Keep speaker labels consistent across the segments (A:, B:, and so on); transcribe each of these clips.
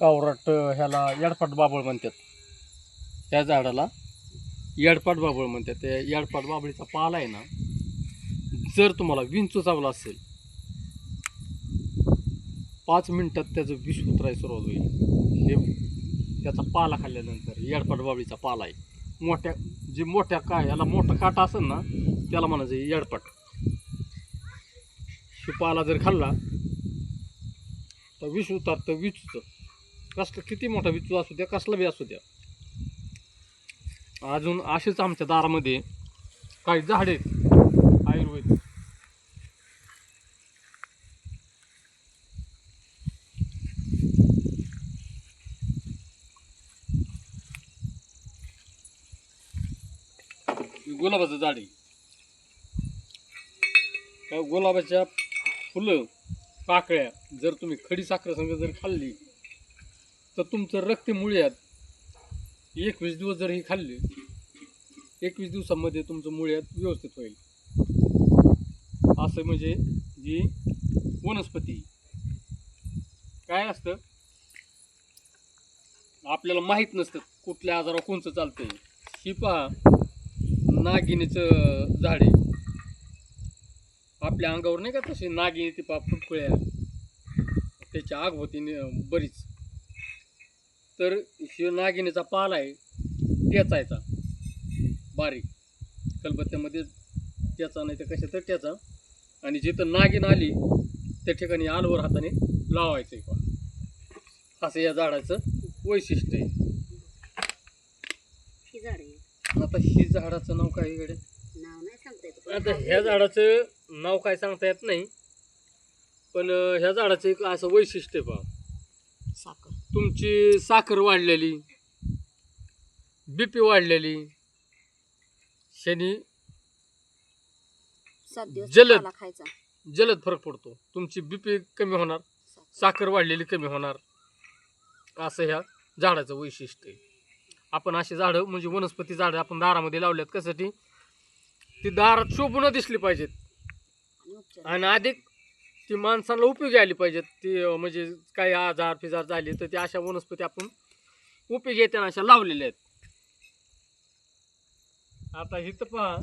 A: कावरट ह्याला येडपाट बाबळ म्हणतात. त्या झाडाला येडपाट बाबळ म्हणतात. त्या येडपाट बाबळीचा पाला आहे ना जर तुम्हाला विंचू चावला असेल पाच मिनटात त्याचं विष उतरायला सुरुवात होईल. हे त्याचा पाला खाल्ल्यानंतर येडपाट बाबळीचा पाला आहे. मोठ्या जे मोठ्या काय याला मोठा काटा असेल ना त्याला म्हणायचं येडपाट. हे पाला जर खाल्ला तर विष उतारतं विचूचं कसलं किती मोठा विचू असू द्या कसला बी असू द्या. अजून असेच आमच्या दारामध्ये काही झाडे आहेत आयुर्वेद. गुलाबाचं झाड आहे. गुलाबाच्या फुलं पाकळ्या जर तुम्ही खडी साखर संग जर खाल्ली तर तुमचं रक्त मुळ्यात. एकवीस दिवस जर ही खाल्ली एकवीस दिवसामध्ये तुमचं मुळ्यात व्यवस्थित होईल. असं म्हणजे जी वनस्पती. काय असतं? आपल्याला माहीत नसतं कुठल्या आजारावर कोणचं चालतंय. ही पहा नागिनीचं झाड आहे. आपल्या अंगावर नाही का तसे नागिनी ती पहा फुटकुळ्या. त्याच्या आग बरीच. तर हे नागिनीचा पाला आहे टेचायचा बारीक. कलबत्त्यामध्ये त्याचा नाही तर कशा तर त्याचा. आणि जिथं नागिन आली त्या ठिकाणी आलवर हाताने लावायचं आहे पहा असं या झाडाचं वैशिष्ट्य आहे. आता ही झाडाचं नाव काय इकडे? आता ह्या झाडाचं नाव काय सांगता येत नाही. पण ह्या झाडाचं एक असं वैशिष्ट्य आहे पहा तुमची साखर वाढलेली बीपी वाढलेली शनी
B: सात दिवस
A: जलद.
B: खायचा
A: जलद फरक पडतो तुमची बीपी कमी होणार
B: साखर.
A: साखर वाढलेली कमी होणार असं ह्या झाडाचं वैशिष्ट्य आहे आपण अशी झाडं म्हणजे वनस्पती झाडं आपण दारामध्ये लावल्यात कशासाठी ती दारात शोभून दिसली पाहिजेत
B: आणि उपचार
A: आणि अधिक ती माणसांना उपयोगी आली पाहिजेत. ती अं, म्हणजे काही आजार फिजार झाले तर ते अशा वनस्पती आपण उपयोगी येताना अशा लावलेल्या आहेत. आता हिथं पहा.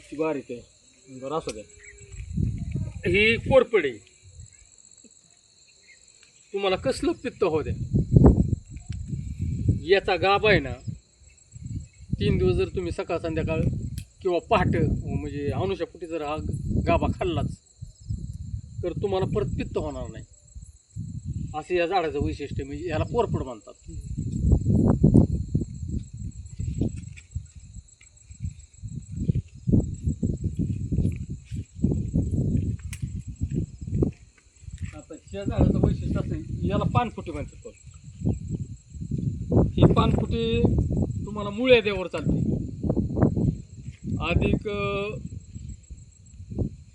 A: ती बारीक आहे. बरं असू द्या ही कोरपडी. तुम्हाला कसलं पित्त होऊ द्या याचा गाभ आहे ना तीन दिवस जर तुम्ही सकाळ संध्याकाळ किंवा पहाट म्हणजे अनुषापुटी जर हा गाभा खाल्लाच तर तुम्हाला परत पित्त होणार नाही. असं या झाडाचं वैशिष्ट्य म्हणजे याला पोरपड म्हणतात. आता या झाडाचं वैशिष्ट्य असं याला पानफुटी म्हणतात ही पानकुटी तुम्हाला मुळ्या देवर चालते. अधिक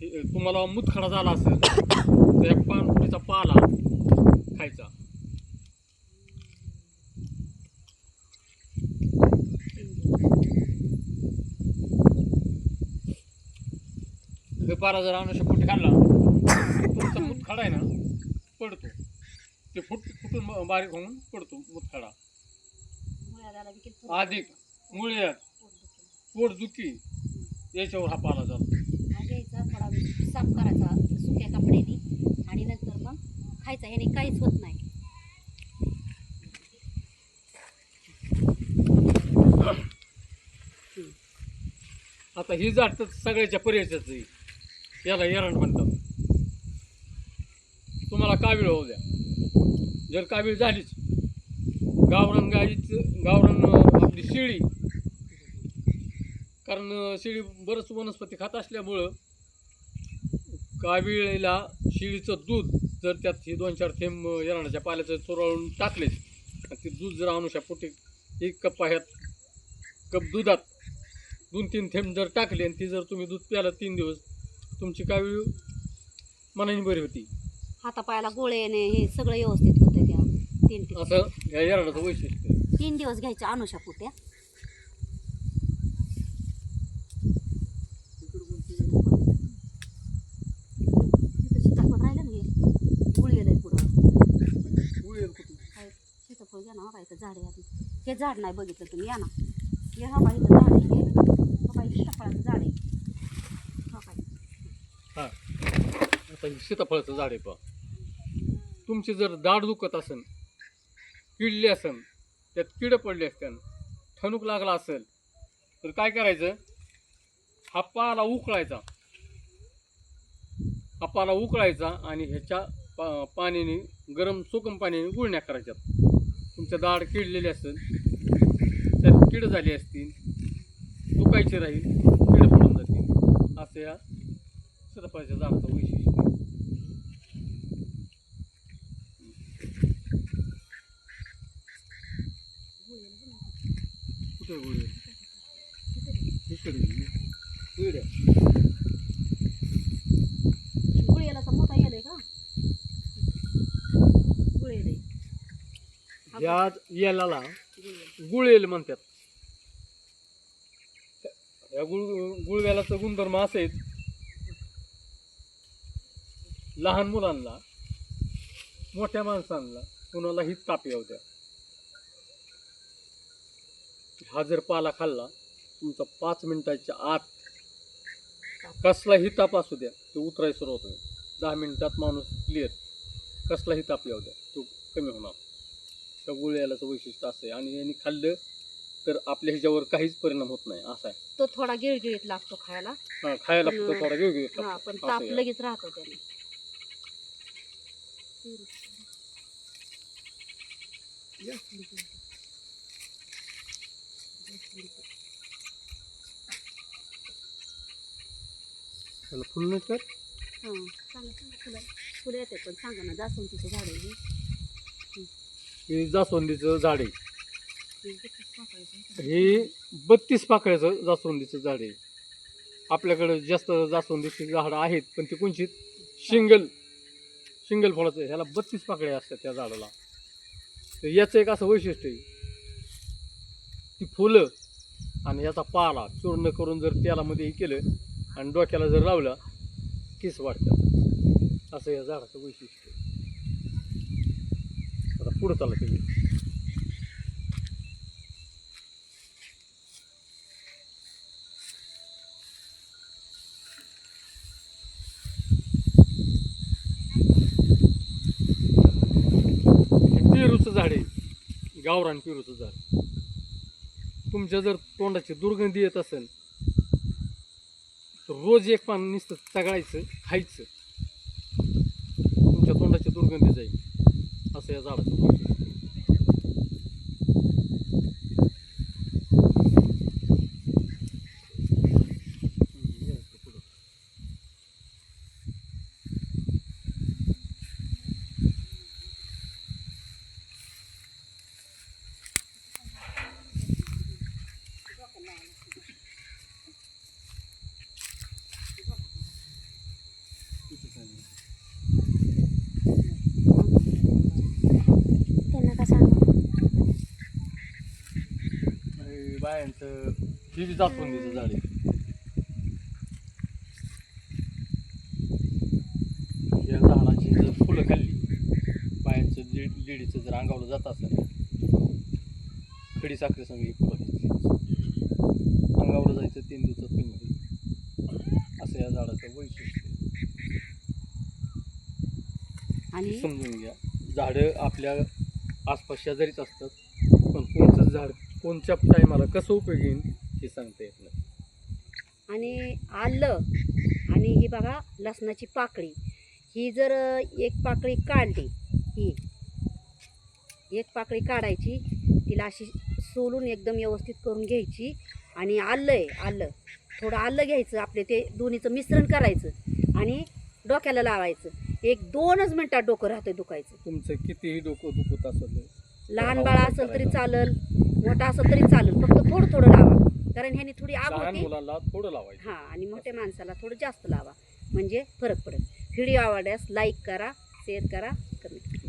A: हे- तुम्हाला मुतखडा झाला असेल तर या पानकुटीचा पाला खायचा? बारा पारा जर फुट खाल्ला तुमचा मुतखडा आहे ना पडतो. ते फुट फुटून बारीक होऊन पडतो मुतखडा
B: मुळ्यात आला की किती
A: अधिक
B: दुखेल.
A: पोटदुखी याच्यावर हा पाला जातो
B: हा घ्यायचा थोडा वेळ साफ करायचा सुक्या कपड्याने आणि नंतर मग खायचा. ह्याने काहीच होत नाही.
A: आता ही झाड तर सगळ्याच्या पर्यायच याला एरण म्हणतात. तुम्हाला कावीळ होऊ द्या. जर कावीळ झालीच गावरान गाईचं गावरान आपली शेळी. कारण शिळी शेळी बरंच वनस्पती खात असल्यामुळं कावीळीला शेळीचं दूध जर त्यात हे दोन चार थेंब अं, पाल्याचं चोराळून टाकले ते दूध जर अनुषा पोटी एक कप ह्यात कप दुधात दोन तीन थेंब जर टाकले आणि ती जर तुम्ही दूध प्यालं तीन दिवस तुमची कावीळ मनाने बरी होती?
B: हातापायाला गोळे येणे हे सगळं व्यवस्थित तीन दिवस.
A: असं
B: तीन दिवस घ्यायच्या अनुषा पोट्या सीताफळ हे? गुळ सीताफळ ना हो हा झाड आहे हे झाड नाही बघितलं तुम्ही या ना. हे हा बाई झाड आहे हा. बाई सीताफळाचं झाड आहे. हां
A: सीताफळाचं झाड आहे पहा. तुमची जर दाढ दुखत असेल किडली असेल त्यात किड पडली असतील ठणूक लागला असेल तर काय करायचं? हा पाला उकळायचा. हा पाला उकळायचा आणि ह्याच्या पा पाण्याने गरम सोकम पाण्याने गुळण्या करायच्यात. तुमच्या दाढ किडलेली असेल त्यात किड झाली असतील दुखायची राहील किड पडून जातील. असं या सदपाच्या झाडाचं वैशिष्ट्य आहे. कुठे गुळ आहे? इकडे इकडे.
B: गुळ याला तर मोठा येल का गुळ येल
A: या गुळेल म्हणतात या गुळ गुळवेलाचं गुणधर्म असेल लहान मुलांना मोठ्या माणसांना कुणालाही ताप येऊ द्या. हा जर पाला खाल्ला. तुमचा पाच मिनिटाच्या आत कसलाही ताप असू द्या तो उतराय सुरू होतो दहा मिनिटात माणूस क्लिअर कसलाही ताप येऊ द्या तो कमी होणार. त्या गुळयालाचं वैशिष्ट्य असं आहे. आणि यांनी खाल्लं तर आपल्या ह्याच्यावर काहीच परिणाम होत नाही. असं आहे.
B: तो थोडा गिळगिळीत लागतो खायला.
A: हा, खायला
B: पण,
A: फक्त थोडा वेगळी
B: हा पण ताप लगेच राहतो त्याने
A: त्याला फुल नाही तर
B: हा सांगा सांगा फुलं फुलं येते पण सांगा ना जास्वंदीचं झाड आहे हे.
A: हे जास्वंदीचं झाड आहे.
B: हे सापडायचं?
A: हे बत्तीस पाकळ्याचं जास्वंदीचं झाड आहे. आपल्याकडे जास्त जास्वंदीची झाडं आहेत पण ती कोणची? शिंगल. शिंगल फळाचं ह्याला बत्तीस पाकळ्या असतात त्या झाडाला. तर याचं एक असं वैशिष्ट्य आहे. ती फुलं आणि याचा पाला चूर्ण करून जर तेलामध्ये हे केलं आणि डोक्याला जर लावलं किस वाढतात असं या झाडाचं वैशिष्ट्य. आता पुढं चाललं तुम्ही पेरूचं झाड आहे. गावरान पेरूचं झाड. तुमच्या जर तोंडाची दुर्गंधी येत असेल रोज एक पान नुसतं चगळायचं खायचं. तुमच्या तोंडाची दुर्गंधी जाईल. असं या झाडाचं वैशिष्ट्य आहे. हम्म, या इथं पुढं. इथं चालेल.
B: त्यांना का सांगा
A: बायांचं ही बी जास्वंदीचं झाड. आहे या झाडाची जर फुलं खाल्ली बायांचं लेडीचं जर अंगावलं जात असेल खडी साखरे ही फुलं खायची अंगावर जायचं तीन दिवसात कमी असं या झाडाचं वैशिष्ट्य.
B: आणि?
A: समजून घ्या. झाडं आपल्या आसपास शेजारीच असतात पण कोणतं झाड कोणत्या टायमाला कसं उपयोगी येईल हे सांगता येत नाही.
B: आणि आलं आणि ही बघा लसणाची पाकळी. ही जर एक पाकळी काढली ही. एक पाकळी काढायची तिला अशी सोलून एकदम व्यवस्थित करून घ्यायची आणि आलं आहे आलं. थोडं आलं घ्यायचं आपले ते दोन्हीचं मिश्रण करायचं आणि डोक्याला लावायचं. एक दोनच मिनटात डोकं राहतं दुखायचं.
A: तुमचं कितीही डोकं दुखत असेल
B: लहान बाळ असेल तरी चालल. मोठा असेल तरी चालेल फक्त थोडं थोडं लावा. कारण ह्यानी थोडी आग
A: लहान
B: होती.
A: थोडं लावायचं.
B: हां आणि मोठ्या माणसाला थोडं जास्त लावा. म्हणजे फरक पडेल. व्हिडिओ आवडल्यास लाईक करा शेअर करा कमेंट करा.